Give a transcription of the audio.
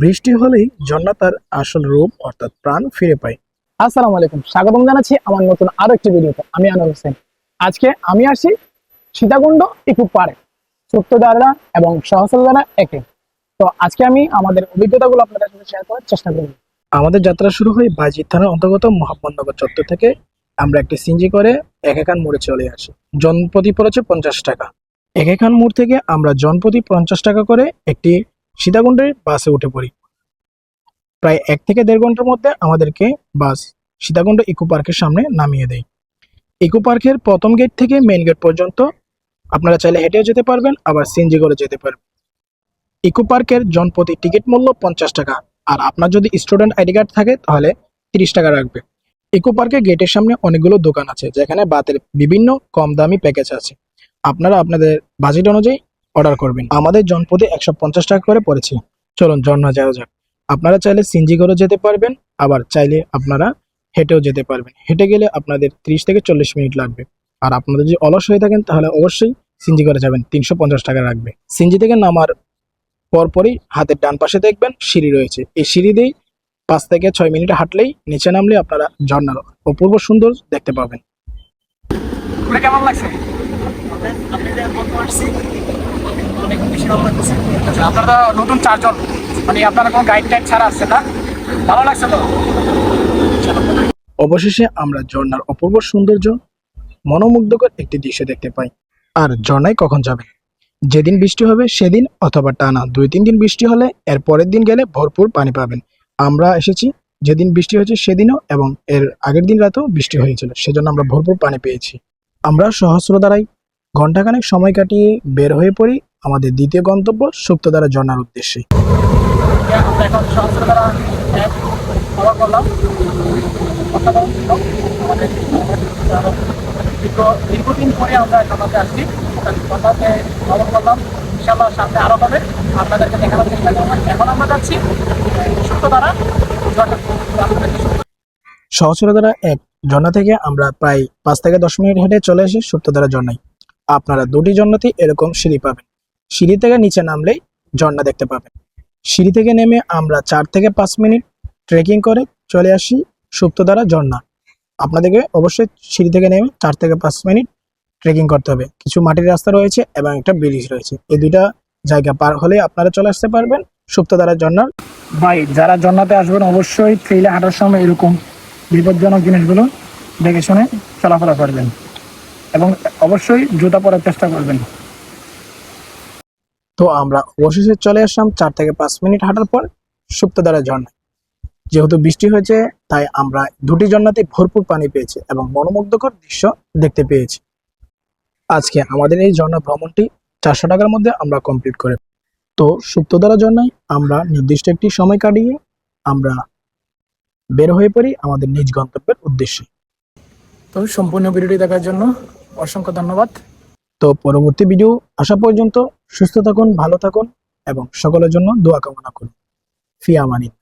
বৃষ্টি হলেই ঝর্ণা তার আসল রূপ অর্থাৎ প্রাণ ফিরে পায়। আসসালামু আলাইকুম। স্বাগতম জানাচ্ছি আমার নতুন আরও একটি ভিডিওতে। আমি আনোয়ার হোসেন। আজকে আমি আসি সীতাকুণ্ড ইকু পারে সুপ্তদাররা এবং সহসলদারা একে। তো আজকে আমি আমাদের অভিজ্ঞতাগুলো আপনাদের সাথে শেয়ার করার চেষ্টা করব। আমাদের যাত্রা শুরু হয় বাজির থানার অন্তর্গত মোহাম্মদনগর চত্বর থেকে। আমরা একটি সিঞ্জি করে একেকান মোড়ে চলে আসি। জনপ্রতি পড়েছে পঞ্চাশ টাকা। একেকান মোড় থেকে আমরা জনপ্রতি পঞ্চাশ টাকা করে একটি সীতাকুণ্ডের বাসে উঠে পড়ি। প্রায় এক থেকে দেড় ঘণ্টার মধ্যে আমাদেরকে বাস সীতাকুণ্ড ইকো পার্কের সামনে নামিয়ে দেয়। ইকো পার্কের প্রথম গেট থেকে মেইন গেট পর্যন্ত আপনারা চাইলে হেঁটেও যেতে পারবেন, আবার সিএনজি করে যেতে পারবেন। ইকো পার্কের জনপ্রতি টিকিট মূল্য পঞ্চাশ টাকা, আর আপনার যদি স্টুডেন্ট আইডি কার্ড থাকে তাহলে তিরিশ টাকা রাখবে। ইকো পার্কের গেটের সামনে অনেকগুলো দোকান আছে, যেখানে বাতের বিভিন্ন কম দামি প্যাকেজ আছে। আপনারা আপনাদের বাজেট অনুযায়ী অর্ডার করবেন। আমাদের জনপ্রতি একশো পঞ্চাশ টাকা করে পড়েছে। চলুন, ঝর্ণা যাওয়া যাক। আপনারা চাইলে সিনজি করে যেতে পারবেন, আবার চাইলে আপনারা হেঁটেও যেতে পারবেন। হেঁটে গেলে আপনাদের ত্রিশ থেকে চল্লিশ মিনিট লাগবে। আর আপনারা যদি অলস হয়ে থাকেন, তাহলে অবশ্যই সিনজি করে যাবেন। তিনশো পঞ্চাশ টাকা রাখবে। সিনজি থেকে নামার পরপরই হাতের ডান পাশে দেখবেন সিঁড়ি রয়েছে। এই সিঁড়ি দিয়েই পাঁচ থেকে ছয় মিনিট হাঁটলেই নিচে নামলে আপনারা ঝর্ণার অপূর্ব সুন্দর দেখতে পাবেন। কেমন লাগছে আপনারা নতুন চারজন মানে আপনারা কোনো গাইড টাইড ছাড়া আসছে না। ভালো লাগছে তো? অবশেষে আমরা ঝর্ণার অপূর্ব সৌন্দর্য, মনোমুগ্ধকর একটি দৃশ্য দেখতে পাই। আর ঝর্ণায় কখন যাবে? যেদিন বৃষ্টি হবে সেদিন অথবা টানা দুই তিন দিন বৃষ্টি হলে এর পরের দিন গেলে ভরপুর পানি পাবেন। আমরা এসেছি যেদিন বৃষ্টি হয়েছে সেদিনও এবং এর আগের দিন রাতেও বৃষ্টি হয়েছিল, সেজন্য আমরা ভরপুর পানি পেয়েছি। আমরা সহস্র দ্বারাই ঘন্টাখানেক সময় কাটিয়ে বের হয়ে পড়ি আমাদের দ্বিতীয় গন্তব্য ঝর্ণার উদ্দেশ্যে। সহস্র দ্বারা আমাদের দীর্ঘ দীর্ঘদিন পরে আমরা সন্ধ্যাতে আসছি সন্ধ্যাতে খবর করলাম ইনশাল্লাহ সামনে আরও হবে আপনাদেরকে দেখানোর চেষ্টা করব এখন আমরা যাচ্ছি সত্য দ্বারা সহস্রধারা এক ঝর্ণা থেকে আমরা প্রায় পাঁচ থেকে দশ মিনিট হেঁটে চলে আসি সুপ্তধারা ঝর্ণায় আপনারা দুটি ঝর্ণাতে এরকম সিঁড়ি পাবেন। সিঁড়ি থেকে নিচে নামলেই ঝর্ণা দেখতে পাবেন। সিঁড়ি থেকে নেমে আমরা চার থেকে পাঁচ মিনিট ট্রেকিং করে চলে আসি সুপ্তধারা ঝর্ণা। আপনাদেরকে অবশ্যই সিঁড়ি থেকে নেমে চার থেকে পাঁচ মিনিট ট্রেকিং করতে হবে। কিছু মাটির রাস্তা রয়েছে এবং একটা ব্রিজ রয়েছে। এই দুইটা জায়গা পার হলে আপনারা চলে আসতে পারবেন সুপ্তধারা ঝর্ণার। ভাই, যারা ঝর্ণাতে আসবেন অবশ্যই ট্রেইলে হাঁটার সময় এরকম বিপজ্জনক জিনিসগুলো দেখে শুনে চলাফেরা করবেন এবং অবশ্যই জুতা পরার চেষ্টা করবেন। তো আমরা অবশেষে চলে আসলাম চার থেকে পাঁচ মিনিট হাঁটার পর সুপ্তধারা ঝর্ণা যেহেতু বৃষ্টি হয়েছে, তাই আমরা দুটি ঝর্ণাতে ভরপুর পানি পেয়েছি এবং মনোমুগ্ধকর দৃশ্য দেখতে পেয়েছি। আজকে আমাদের এই ঝর্ণা ভ্রমণটি চারশো টাকার মধ্যে আমরা কমপ্লিট করে তো সুপ্তধারা ঝর্ণায় আমরা নির্দিষ্ট একটি সময় কাটিয়ে আমরা বের হয়ে পড়ি আমাদের নিজ গন্তব্যের উদ্দেশ্যে। তো সম্পূর্ণ ভিডিওটি দেখার জন্য অসংখ্য ধন্যবাদ। তো পরবর্তী ভিডিও আসা পর্যন্ত সুস্থ থাকুন ভালো থাকুন এবং সকলের জন্য দোয়া কামনা করুন। ফিয়া মানিক।